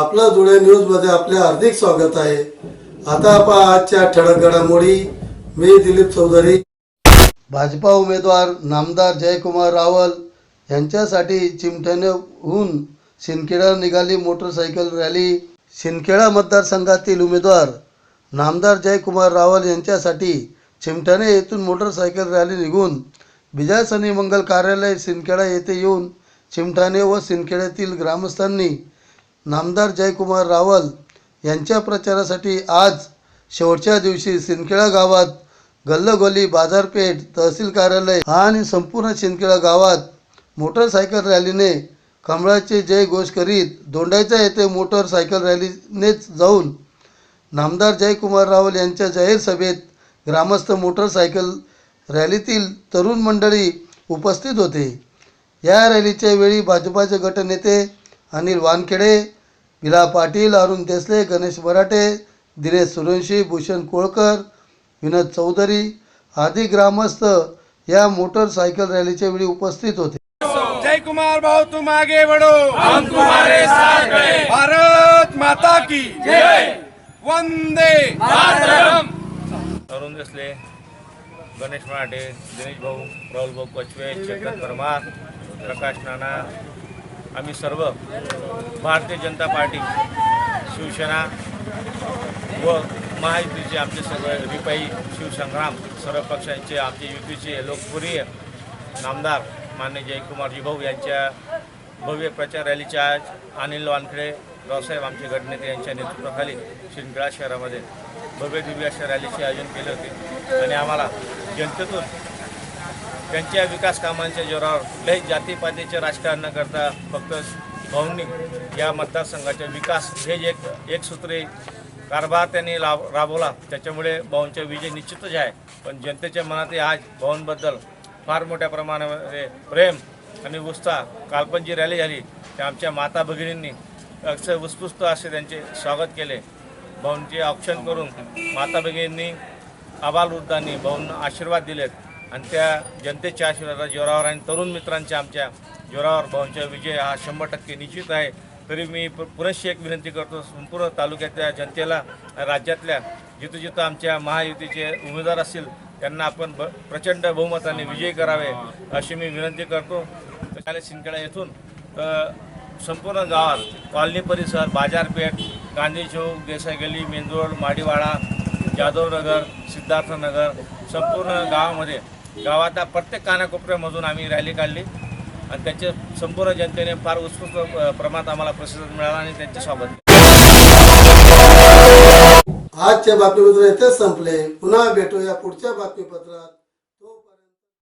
आपलं जुळे न्यूजमध्ये आपले हार्दिक स्वागत आहे. आता आपण आजच्या ठळक घडामोडी मी दिलीप चौधरी. भाजपा उमेदवार नामदार जयकुमार रावल यांच्यासाठी चिमठ्यानेहून शिंदखेडा निघाली मोटरसायकल रॅली. शिंदखेडा मतदारसंघातील उमेदवार नामदार जयकुमार रावल यांच्यासाठी चिमठाणे येथून मोटरसायकल रॅली निघून विजय सनी मंगल कार्यालय सिंदखेडा येथे येऊन चिमठाणे व सिंदखेड्यातील ग्रामस्थांनी नामदार जयकुमार रावल यांच्या प्रचारासाठी आज शेवटच्या दिवशी सिंदखेडा गावात गल्लगोली बाजारपेठ तहसील कार्यालय आणि संपूर्ण सिंदखेडा गावात मोटरसायकल रॅलीने कमळाचे जय घोष करीत दोंडायचा येथे मोटरसायकल रॅलीनेच जाऊन नामदार जयकुमार रावल यांच्या जाहीर सभेत ग्रामस्थ मोटरसायकल रॅलीतील तरुण मंडळी उपस्थित होते. या रॅलीच्या वेळी भाजपाचे गटनेते अनिल वानखेडे विला पाटील अरुण देसले गणेश मराठे दिनेश सुरवंशी भूषण कोळकर विनोद चौधरी आदी ग्रामस्थ या मोटरसायकल रॅलीच्या वेळी उपस्थित होते. जय कुमार भाऊ तुम आगे बढ़ो हम तुम्हारे साथ भारत माता की जय. वंदे अरुण देसले गणेश मराठे दिनेश भाऊ राहुल भाऊ पचवे चेतन परमार प्रकाश नाना आम्ही सर्व भारतीय जनता पार्टी शिवसेना व महायुतीचे आमचे सर्व रिपाई शिवसंग्राम सर्व पक्षांचे आमचे युतीचे लोकप्रिय नामदार मान्य जयकुमारजी भाऊ यांच्या भव्य प्रचार रॅलीच्या आज अनिल वानखेडे रावसाहेब आमचे गटनेते यांच्या नेतृत्वाखाली शिंदखेडा शहरामध्ये भव्य दिव्य अशा रॅलीचे आयोजन केले होते. आणि आम्हाला जनतेतून त्यांच्या विकास कामांच्या जोरावर कुठल्याही जातीपातीचे राजकारण न करता फक्त भावनिक या मतदारसंघाचा विकास हे जे एक एक कारभार त्यांनी लाभ राबवला त्याच्यामुळे भाऊंचा विजय निश्चितच आहे. पण जनतेच्या मनातही आज भाऊंबद्दल फार मोठ्या प्रमाणामध्ये प्रेम आणि उत्साह कालपण जी रॅली झाली. त्या आमच्या माता भगिनींनी अक्षर उत्स्फूर्त असे त्यांचे स्वागत केले. भाऊंचे औक्षण करून माता भगिनींनी आबालवृद्धांनी भाऊंना आशीर्वाद दिलेत. आणि त्या जनतेच्या आशीर्वादा जोरावर आणि तरुण मित्रांच्या आमच्या जोरावर भाऊंच्या विजय हा शंभर टक्के निश्चित आहे. तरी मी पुरेशी एक विनंती करतो संपूर्ण तालुक्यातल्या जनतेला राज्यातल्या जिथं जिथं आमच्या महायुतीचे उमेदवार असतील त्यांना आपण ब प्रचंड बहुमताने विजयी करावे अशी मी विनंती करतो. त्याला सिंदखेडा येथून संपूर्ण गावात कॉलनी परिसर बाजारपेठ गांधी चौक देसाई गली मेंदोड माडीवाडा जाधवनगर सिद्धार्थनगर संपूर्ण गावामध्ये गावाच्या प्रत्येक कानाकोपऱ्यामधून आम्ही रॅली काढली. आणि त्याचे संपूर्ण जनतेने फार उत्स्फूर्त प्रमाणात आम्हाला प्रतिसाद मिळाला आणि त्यांचे स्वागत आजच्या आजचे बातमीपत्र येथेच संपले. पुन्हा भेटूया पुढच्या बातमीपत्रात.